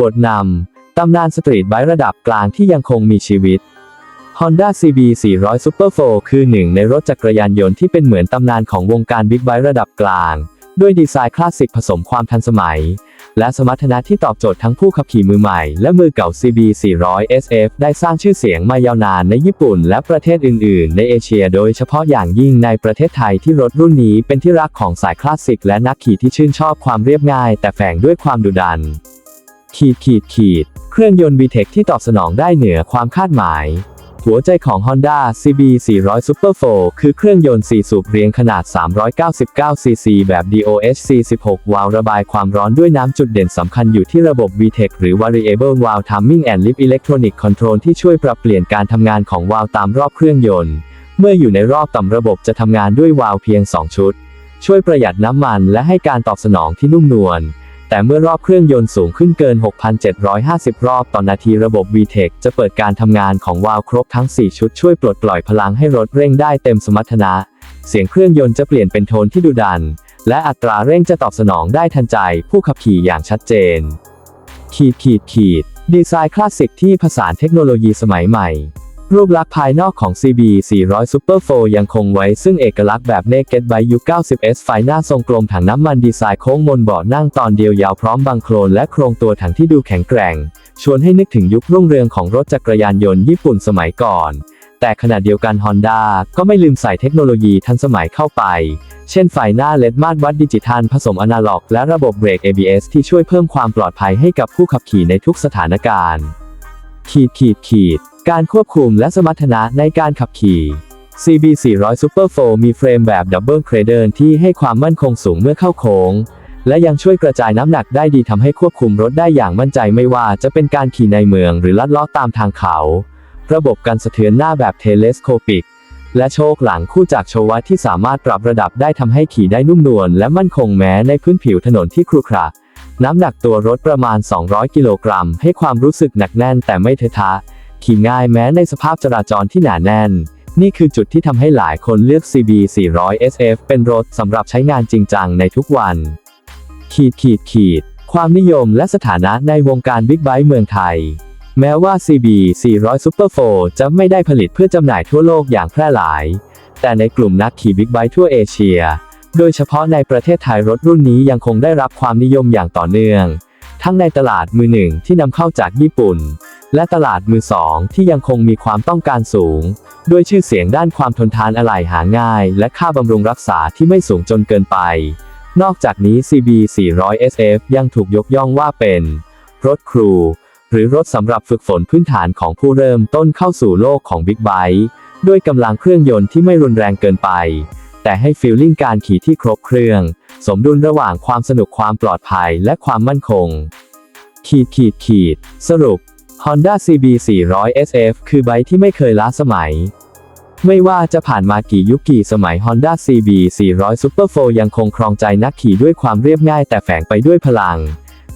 บทนำ ตำนานสตรีทไบค์ระดับกลางที่ยังคงมีชีวิต Honda CB 400 Super 4คือหนึ่งในรถจักรยานยนต์ที่เป็นเหมือนตำนานของวงการบิ๊กไบค์ระดับกลาง ด้วยดีไซน์คลาสสิกผสมความทันสมัย และสมรรถนะที่ตอบโจทย์ทั้งผู้ขับขี่มือใหม่ และมือเก่า CB 400 SF ได้สร้างชื่อเสียงมายาวนานในญี่ปุ่น และประเทศอื่น ๆ ในเอเชีย โดยเฉพาะอย่างยิ่งในประเทศไทยที่รถรุ่นนี้เป็นที่รักของสายคลาสสิกและนักขี่ที่ชื่นชอบความเรียบง่าย แต่แฝงด้วยความดุดัน ขีดขีดขีด เครื่องยนต์ VTEC ที่ตอบสนองได้เหนือความคาดหมาย หัวใจของ Honda CB 400 Super 4คือเครื่องยนต์ 4 สูบเรียงขนาด 399 cc แบบ DOHC 16 วาล์วระบายความร้อนด้วยน้ำจุดเด่นสำคัญอยู่ที่ระบบ VTEC หรือ Variable Valve Timing and Lift Electronic Control ที่ช่วยปรับเปลี่ยนการทำงานของวาล์วตามรอบเครื่องยนต์ เมื่ออยู่ในรอบต่ำระบบจะทำงานด้วยวาล์วเพียง 2 ชุด ช่วยประหยัดน้ำมันและให้การตอบสนองที่นุ่มนวล แต่เมื่อรอบเครื่องยนต์สูงขึ้นเกิน 6,750 รอบต่อนาทีระบบ VTEC จะเปิดการทำงานของวาล์วครบทั้ง 4 ชุดช่วยปลดปล่อยพลังให้รถเร่งได้เต็มสมรรถนะ เสียงเครื่องยนต์จะเปลี่ยนเป็นโทนที่ดุดัน และอัตราเร่งจะตอบสนองได้ทันใจ ผู้ขับขี่อย่างชัดเจน ขีดขีดขีด ดีไซน์คลาสสิกที่ผสานเทคโนโลยีสมัยใหม่ รูปลักษณ์ภายนอกของ CB 400 Super 4ยังคงไว้ซึ่งเอกลักษณ์แบบ Naked by ยุค 90S ไฟหน้าทรงกลมถังน้ำมันดีไซน์โค้งมนเบาะนั่งตอนเดียวยาวพร้อมบังโคลนและโครงตัวถังที่ดูแข็งแกร่ง ชวนให้นึกถึงยุครุ่งเรืองของรถจักรยานยนต์ญี่ปุ่นสมัยก่อน แต่ขณะเดียวกัน Honda ก็ไม่ลืมใส่เทคโนโลยีทันสมัยเข้าไป เช่นไฟหน้าเลดมาตรวัดดิจิทัลผสมอนาล็อก และระบบเบรก ABS ที่ช่วยเพิ่มความปลอดภัยให้กับผู้ขับขี่ในทุกสถานการณ์ ขีดขีดขีด การควบคุมและสมรรถนะในการขับขี่ CB 400 Super 4มีเฟรมแบบดับเบิลเครเด r ที่ให้ความมั่นคงสูงเมื่อเข้าโค้ง และยังช่วยกระจายน้ำหนักได้ดีทำให้ควบคุมรถได้อย่างมั่นใจไม่ว่าจะเป็นการขี่ในเมืองหรือลัดเล้อตามทางเขา ระบบกันสะเทือนหน้าแบบเทเลสโคปิก และโชคหลังคู่จากโชวัตที่สามารถปรับระดับได้ทำให้ขี่ได้นุ่มนวลและมั่นคงแม้ในพื้นผิวถนนที่ครุขระน้ำหนักตัวรถประมาณ 200 กิโลกรัม ให้ความรู้สึกหนักแน่นแต่ไม่เทอะทะ ขี่ง่ายแม้ในสภาพจราจรที่หนาแน่น นี่คือจุดที่ทำให้หลายคนเลือก CB 400 SF เป็นรถสำหรับใช้งานจริงจังในทุกวัน ขีดขีดขีด ความนิยมและสถานะในวงการบิ๊กไบค์เมืองไทย แม้ว่า CB 400 Super 4จะไม่ได้ผลิตเพื่อจำหน่ายทั่วโลกอย่างแพร่หลาย แต่ในกลุ่มนักขี่บิ๊กไบค์ทั่วเอเชีย โดยเฉพาะในประเทศไทยรถรุ่นนี้ยังคงได้รับความนิยมอย่างต่อเนื่อง ทั้งในตลาดมือหนึ่งที่นำเข้าจากญี่ปุ่น และตลาดมือสองที่ยังคงมีความต้องการสูง ด้วยชื่อเสียงด้านความทนทานอะไหล่หาง่าย และค่าบำรุงรักษาที่ไม่สูงจนเกินไป นอกจากนี้ CB 400 SF ยังถูกยกย่องว่าเป็น รถครู หรือรถสำหรับฝึกฝนพื้นฐานของผู้เริ่มต้นเข้าสู่โลกของบิ๊กไบค์ด้วยกำลังเครื่องยนต์ที่ไม่รุนแรงเกินไป แต่ให้ฟีลลิ่งการขี่ที่ครบเครื่อง สมดุลระหว่างความสนุกความปลอดภัยและความมั่นคง ขีดขีดขีด สรุป Honda CB 400 SF คือไบค์ที่ไม่เคยล้าสมัย ไม่ว่าจะผ่านมากี่ยุคกี่สมัย Honda CB 400 Super 4ยังคงครองใจนักขี่ด้วยความเรียบง่ายแต่แฝงไปด้วยพลัง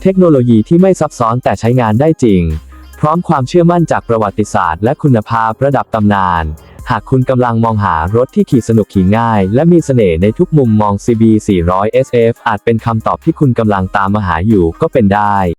เทคโนโลยีที่ไม่ซับซ้อนแต่ใช้งานได้จริง พร้อมความเชื่อมั่นจากประวัติศาสตร์และคุณภาพระดับตำนาน หากคุณกำลังมองหารถที่ขี่สนุกขี่ง่าย และมีเสน่ห์ในทุกมุมมอง CB 400 SF อาจเป็นคำตอบที่คุณกำลังตามมาหาอยู่ก็เป็นได้